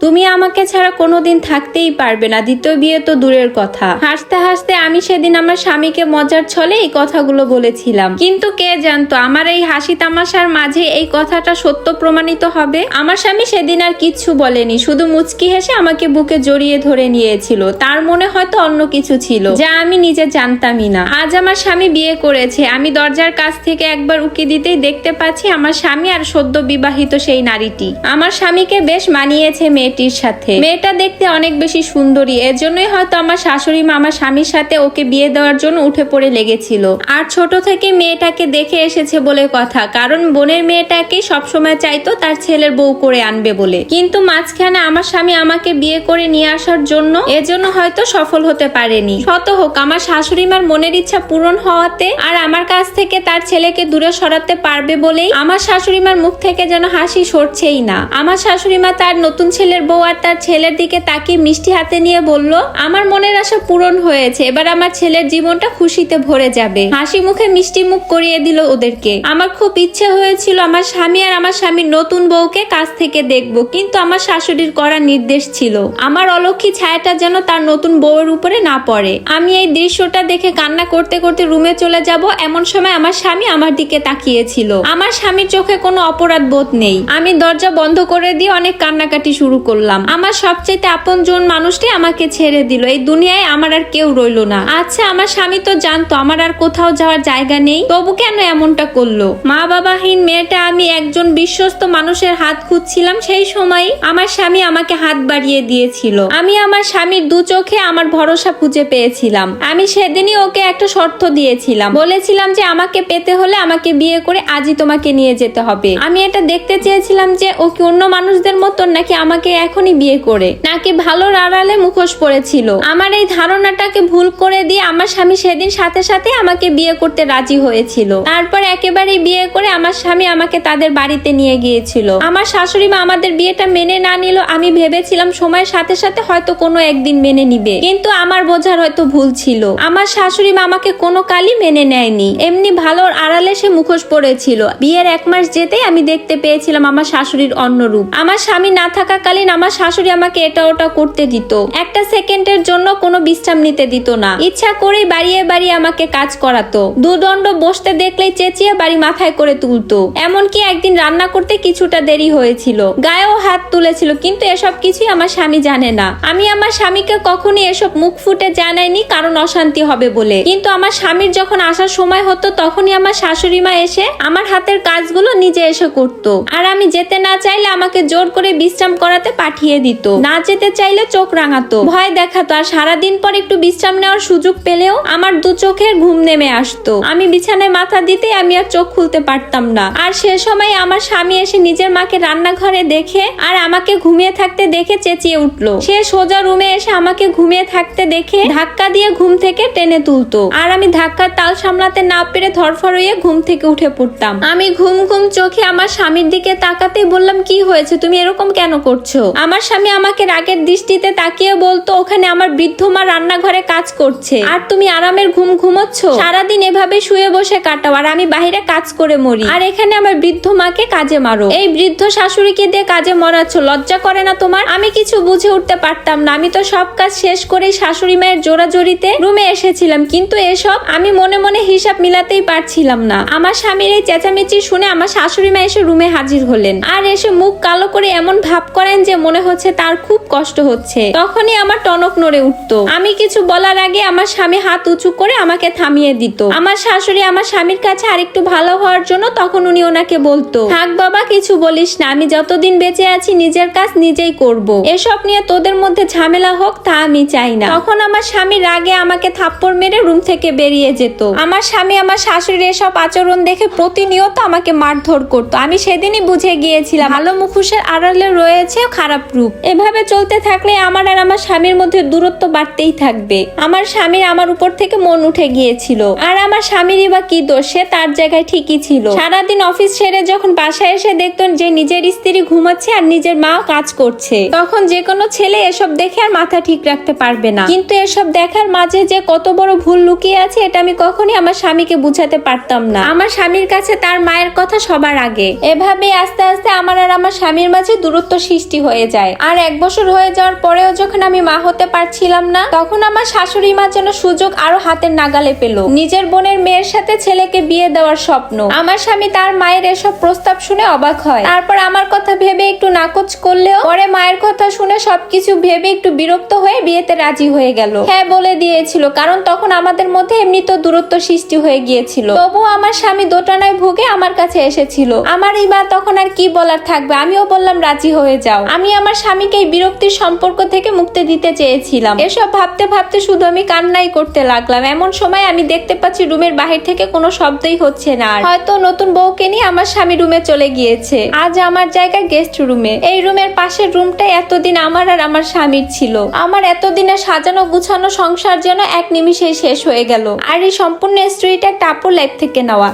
তুমি আমাকে ছাড়া কোনোদিন থাকতেই পারবে না। দ্বিতীয় বিয়ে তো দূরের কথা। হাসতে হাসতে আমি সেদিন আমার স্বামীকে মজার ছলে এই কথাগুলো বলেছিলাম। কিন্তু কে জানতো, আমার এই হাসি তামাশার মাঝে এই কথাটা সত্য প্রমাণিত হবে? আমার স্বামী সেদিন আর কিচ্ছু বলেনি, শুধু মুচকি হেসে আমাকে বুকে জড়িয়ে ধরে নিয়েছিল। তার মনে হয়তো অন্য কিছু ছিল, যা আমি নিজে জানতামই না। আজ আমার স্বামী বিয়ে করেছে। আমি দরজার কাছ থেকে একবার উকি দিতেই দেখতে পাচ্ছি আমার স্বামী আর সদ্য বিবাহিত সেই নারীটি। আমার স্বামীকে বেশ মানিয়েছে মেয়েটির সাথে। মেয়েটা দেখতে অনেক বেশি সুন্দরী এর জন্যই হয়তো আমার শাশুড়ি মা আমার স্বামীর সাথে ওকে বিয়ে দেওয়ার জন্য উঠে পড়ে লেগেছিল। আর ছোট থেকে মেয়েটাকে দেখে এসেছে বলে কথা, কারণ বোনের মেয়েটাকে সবসময় চাইতো তার ছেলের বউ করে আনবে বলে। কিন্তু মাঝখানে আমার স্বামী আমাকে বিয়ে করে নিয়ে আসার জন্য এজন্য হয়তো সফল হতে পারেনি। শত হোক, আমার শাশুড়ি মার মনের ইচ্ছা পূরণ হওয়াতে আর আমার কাছ থেকে তার ছেলেকে দূরে সরাতে পারবে বলেই আমার শাশুড়ি মার মুখ থেকে যেন হাসি সরছেই না। আমার শাশুড়ি মা তার নতুন ছেলের বউ আর তার ছেলের দিকে তাকিয়ে মিষ্টি হাতে নিয়ে বলল, আমার মনের আশা পূরণ হয়েছে, এবার আমার ছেলের জীবনটা খুশিতে ভরে যাবে। হাসি মুখে মিষ্টি মুখ করিয়ে দিল ওদেরকে। আমার খুব ইচ্ছে হয়েছিল আমার স্বামী আর আমার স্বামীর নতুন বউকে কাছ থেকে দেখব, কিন্তু আমার শাশুড়ির করা নির্দেশ ছিল। আমার অলক্ষী ছায়াটা যেন তার নতুন বউয়ের উপরে না পড়ে। আমি এই দৃশ্যটা দেখে কান্না করতে করতে রুমে চলে যাব, এমন সময় আমার স্বামী আমার দিকে তাকিয়েছিল। আমার স্বামীর চোখে কোনো অপরাধ বোধ নেই। আমি দরজা বন্ধ করে দিয়ে অনেক কান্নাকাটি শুরু করলাম। আমার সবচেয়ে আপন জন মানুষটি আমাকে ছেড়ে দিল। এই দুনিয়ায় আমার আর কেউ রইল না। আচ্ছা আমার স্বামী তো জানতো, আমার আর কোথাও যাওয়ার জায়গা নেই। তবু কেন এমনটা করল? মা বাবাহীন মেয়েটা আমি একজন বিশ্বস্ত মানুষের হাত খুঁজছিলাম। সেই সময় আমার স্বামী আমাকে হাত বাড়িয়ে দিয়েছিল। আমি আমার স্বামীর দু চোখে আমার ভরসা খুঁজে পেয়েছিলাম। আমি সেদিনই ওকে একটা শর্ত দিয়েছিলাম। বলেছিলাম যে আমাকে পেতে হলে আমাকে বিয়ে করে আজই তোমাকে নিয়ে যেতে হবে। আমি এটা দেখতে চেয়েছিলাম যে ও কি অন্য মানুষদের মতন নাকি আমাকে এখনই বিয়ে করে। নাকি ভালো আড়ালে মুখোশ পড়েছিল আমার এই ধারণাটাকে ভুল করে দিয়ে আমার স্বামী সেদিন সাথে সাথে আমাকে বিয়ে করতে রাজি হয়েছিল। তারপর একেবারেই বিয়ে করে আমার স্বামী আমাকে তাদের বাড়িতে নিয়ে গিয়েছিল। আমার শাশুড়ি মা আমাদের বিয়েটা মেনে না নিল, আমি ভেবেছিলাম সময়ের সাথে সাথে হয়তো কোনো একদিন মেনে নিবে। কিন্তু আমার বোঝার হয়তো ভুল ছিল। আমার শাশুড়ি মা আমাকে কোনো কালই মেনে নেয়নি। এমনি ভালোর আড়ালে সে মুখোশ পড়েছিল বিয়ের এক মাস যেতেই আমি দেখতে পেয়েছিলাম আমার শাশুড়ির অন্য রূপ আমার স্বামী না থাকাকালীন আমার শাশুড়ি আমাকে এটা ওটা করতে দিত। একটা সেকেন্ডের জন্য কোনো বিশ্রাম নিতে দিত না। ইচ্ছা করেই বাড়িয়ে বাড়িয়ে আমাকে কাজ করাতো। দুদণ্ড বসতে দেখলেই চেঁচিয়ে বাড়ি মাথায় করে তুলতো। এমনকি একদিন রান্না করতে কিছুটা দেরি হয়েছিল। গায়েও হাত তুলেছিল, কিন্তু এসব কিছুই আমার স্বামী জানে না। আমি আমার স্বামীকে কখনই এসব মুখ ফুটে জানাইনি, কারণ অশান্তি হবে বলে। কিন্তু আমার স্বামীর যখন আসার সময় হতো, তখনই আমার শাশুড়ি মা এসে আমার হাতের কাজগুলো নিজে এসে করত। আর আমি যেতে না চাইলে আমাকে জোর করে বিশ্রাম করাতে পাঠিয়ে দিত। না যেতে চাইলে চোখ রাঙাতো। ভয় দেখাতো আর সারাদিন পর একটু বিশ্রাম নেওয়ার সুযোগ পেলেও আমার দু চোখের ঘুম নেমে আসতো। আমি বিছানায় মাথা দিতে আমি আর চোখ খুলতে পারতাম না। আর সে সময় আমার স্বামী এসে নিজের মাকে রান্নাঘরে দেখে আর আমাকে ঘুমিয়ে থাকতে দেখে চেঁচিয়ে উঠল। সে সোজা রুমে এসে আমাকে ঘুমিয়ে থাকতে দেখে ধাক্কা দিয়ে ঘুম থেকে টেনে তুলতো। আর আমি ধাক্কার তাল সামলাতে না পেরে ধরফর হয়ে ঘুম থেকে উঠে পড়তাম। আমি ঘুম ঘুম চোখে আমার স্বামীর দিকে তাকাতে বললাম, কি হয়েছে? তুমি এরকম কেন করছ? আমার স্বামী আমাকে রাগের দৃষ্টিতে তাকিয়ে বলতো, ওখানে আমার বৃদ্ধ মা রান্নাঘরে কাজ করছে। আর তুমি আরামের ঘুম ঘুমোচ্ছ? সারাদিন এভাবে শুয়ে বসে কাটাও, আর আমি বাইরে কাজ করে মরি। আর এখানে আমার বৃদ্ধ মাকে কাজে মারো। এই বৃদ্ধ শাশুড়িকে দিয়ে কাজে মরাচ্ছ, লজ্জা করে না তোমার? আমি কিছু বুঝে উঠতে পারতাম না। আমি তো সব কাজ শেষ করে শাশুড়ি মায়ের জোরাজোরিতে রুমে এসেছিলাম। কিন্তু এসব আমি মনে মনে হিসাব মিলাতেই পারছিলাম না। আমার স্বামীর এই চেঁচামেচি শুনে আমার শাশুড়ি মা এসে রুমে হাজির হলেন। আর এসে মুখ কালো করে এমন ভাব করেন যে মনে হচ্ছে তার খুব কষ্ট হচ্ছে। তখনই আমার টনক নড়ে উঠতো। আমি কিছু বলার আগে আমার স্বামী হাত উঁচু করে আমাকে থামিয়ে দিত। আমার শাশুড়ি আমার স্বামীর কাছে আরেকটু ভালো হওয়ার জন্য তখন উনি ওনাকে বলতো, থাক বাবা, কিছু বলিস না। আমি যতদিন বেঁচে আছি, নিজের কাজ নিজেই করব। এসব নিয়ে তোদের মধ্যে ঝামেলা হোক, তা আমি চাই না। তখন আমার স্বামী রাগে আমাকে থাপ্পড় মেরে রুম থেকে বেরিয়ে যেত। আমার স্বামী আমার শাশুড়ির এসব আচরণ দেখে প্রতিনিয়ত আমাকে মারধর করতো। আমি সেদিনই বুঝে গিয়েছিলাম, ভালো মুখোশের আড়ালে রয়েছে খারাপ রূপ। এভাবে চলতে থাকলে আমার আর আমার স্বামীর মধ্যে দূরত্ব বাড়তেই থাকবে। আমার স্বামীর আমার উপর থেকে মন উঠে গিয়েছিল। আর আমার স্বামীরই বা কি দোষ তার জায়গায় ঠিকই ছিল। সারাদিন অফিস সেরে যখন বাসায় এসে দেখতেন যে নিজের স্ত্রী ঘুমাচ্ছে আর নিজের মা কাজ করছে, তখন যে কোনো ছেলে এসব দেখে আর মাথা ঠিক রাখতে পারবে না। কিন্তু এসব দেখার মাঝে যে কত বড় ভুল লুকিয়ে আছে, এটা আমি কখনই আমার স্বামীকে বুঝাতে পারতাম না। আমার স্বামীর কাছে তার মায়ের কথা সবার আগে। এভাবে আস্তে আস্তে আমার আর আমার স্বামীর মাঝে দূরত্ব সৃষ্টি হয়ে হয়ে যায়। আর এক বছর হয়ে যাওয়ার পরেও যখন আমি মা হতে পারছিলাম না, তখন আমার শাশুড়ি মা যেন সুযোগ আরও হাতের নাগালে পেল। নিজের বোনের মেয়ের সাথে ছেলেকে বিয়ে দেওয়ার স্বপ্ন। আমার স্বামী তার মায়ের এসব প্রস্তাব শুনে অবাক হয়। তারপর আমার কথা ভেবে একটু নাকচ করলেও পরে মায়ের কথা শুনে সবকিছু ভেবে একটু বিরক্ত হয়ে বিয়েতে রাজি হয়ে গেল। হ্যাঁ বলে দিয়েছিল, কারণ তখন আমাদের মধ্যে এমনি তো দূরত্ব সৃষ্টি হয়ে গিয়েছিল। তবুও আমার স্বামী দোটানায় ভুগে আমার কাছে এসেছিল। আমার এই মা তখন আর কি বলার থাকবে? আমিও বললাম, রাজি হয়ে যাও। আমি আমার স্বামীকে এই বিরক্তির সম্পর্ক থেকে মুক্তি দিতে চেয়েছিলাম। এসব ভাবতে ভাবতে শুধু আমি কান্নাই করতে লাগলাম। এমন সময় আমি দেখতে পাচ্ছি রুমের বাহির থেকে কোনো শব্দই হচ্ছে না। হয়তো নতুন বউকে নিয়ে আমার স্বামী রুমে চলে গিয়েছে। আজ আমার জায়গা গেস্ট রুমে। এই রুমের পাশের রুমটাই এতদিন আমার আর আমার স্বামীর ছিল। আমার এতদিনে সাজানো গুছানো সংসার যেন এক নিমিষেই শেষ হয়ে গেল। আর এই সম্পূর্ণ স্টোরিটা টাপুর লাইফ থেকে নেওয়া।